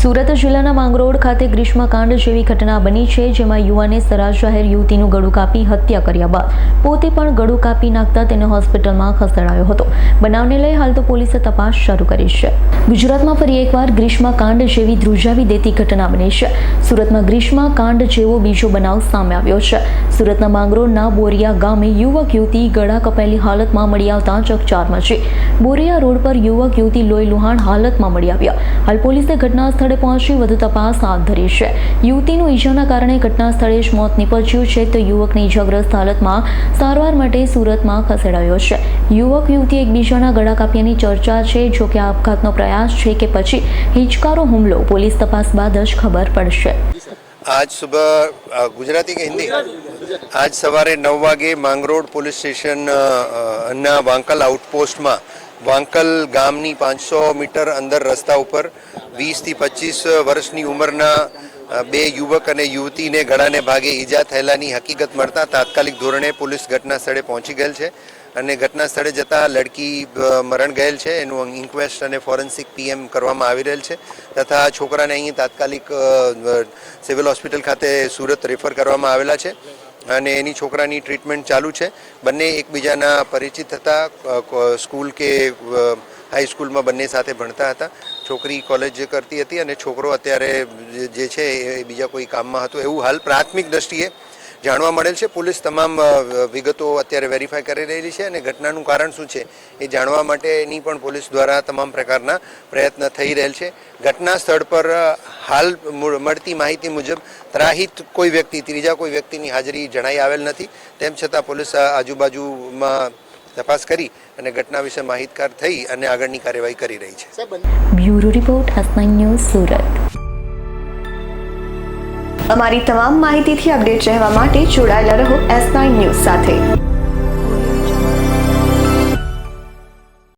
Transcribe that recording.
સુરત જિલ્લાના માંગરોળ ખાતે ગ્રીષ્મકાંડ જેવી ઘટના બની છે, જેમાં યુવાને સરા જાહેર યુવતીનું ગળું કાપી હત્યા કર્યા બાદ. પોતે પણ ગળું કાપી નાખતા તેને હોસ્પિટલમાં ખસેડાયો હતો. બનાવને લઈ હાલ તો પોલીસે તપાસ શરૂ કરી છે. ગુજરાતમાં ફરી એકવાર ગ્રીષ્મકાંડ જેવી ધ્રુજાવી દેતી ઘટના બની છે. સુરતમાં ગ્રીષ્મકાંડ જેવો બીજો બનાવ સામે આવ્યો છે. સુરતના માંગરોળના બોરિયા ગામે યુવક યુવતી ગળા કપાયેલી હાલતમાં મળી આવતા ચકચાર મચી બોરિયા રોડ પર યુવક યુવતી લોહી લુહાણ હાલતમાં મળી આવ્યા. હાલ પોલીસે ઘટના સ્થળે પહોંચી વધુ તપાસ હાથ ધરી છે. યુવતીનું ઈજાના કારણે ઘટના સ્થળે જ મોત નીપજ્યું છે તો યુવકને ઈજાગ્રસ્ત હાલતમાં સારવાર માટે સુરતમાં ખસેડાયો છે. યુવક, યુવતી એકબીજાના ગળા કાપ્યાની ચર્ચા છે, જો કે આપઘાતનો પ્રયાસ છે કે પછી હિંચકારો હુમલો, પોલીસ તપાસ બાદ જ ખબર પડશે. આજ સુબહ ગુજરાતી કે હિન્દી? આજ સવારે નવ વાગે માંગરોળ પોલીસ સ્ટેશન ના વાંકલ આઉટપોસ્ટમાં, વાંકલ ગામની પાંચસો મીટર અંદર રસ્તા ઉપર વીસથી પચીસ વર્ષની ઉંમરના બે યુવક અને યુવતીને ગળાને ભાગે ઈજા થયેલાની હકીકત મળતા તાત્કાલિક ધોરણે પોલીસ ઘટના સ્થળે પહોંચી ગયેલ છે અને ઘટના સ્થળે જતાં લડકી મરણ ગયેલ છે. એનું ઇન્ક્વેસ્ટ અને ફોરેન્સિક પીએમ કરવામાં આવી રહેલ છે તથા છોકરાને અહીં તાત્કાલિક સિવિલ હોસ્પિટલ ખાતે સુરત રેફર કરવામાં આવેલા છે અને એની છોકરાની ટ્રીટમેન્ટ ચાલુ છે. બંને એકબીજાના પરિચિત હતા સ્કૂલ કે હાઈસ્કૂલમાં બંને સાથે ભણતા હતા. છોકરી કોલેજ કરતી હતી અને છોકરો અત્યારે જે- છે એ બીજા કોઈ કામમાં હતો. એવું હાલ પ્રાથમિક દ્રષ્ટિએ જાણવા મળેલ છે. પોલીસ તમામ વિગતો અત્યારે વેરીફાઈ કરી રહેલી છે અને ઘટનાનું કારણ શું છે એ જાણવા માટેની પણ પોલીસ દ્વારા તમામ પ્રકારના પ્રયત્ન થઈ રહેલ છે. ઘટના સ્થળ પર હાલ મળતી માહિતી મુજબ ત્રાહિત કોઈ વ્યક્તિ, ત્રીજા કોઈ વ્યક્તિની હાજરી જણાઈ આવેલ નથી. તેમ છતાં પોલીસ આજુબાજુમાં તપાસ કરી અને ઘટના વિશે માહિતગાર થઈ અને આગળની કાર્યવાહી કરી રહી છે. બ્યુરો રિપોર્ટ હસનાઈ ન્યૂઝ સુરત. અમારી તમામ માહિતીથી અપડેટ રહેવા માટે જોડાયેલા રહો એસ નાઇન ન્યૂઝ સાથે.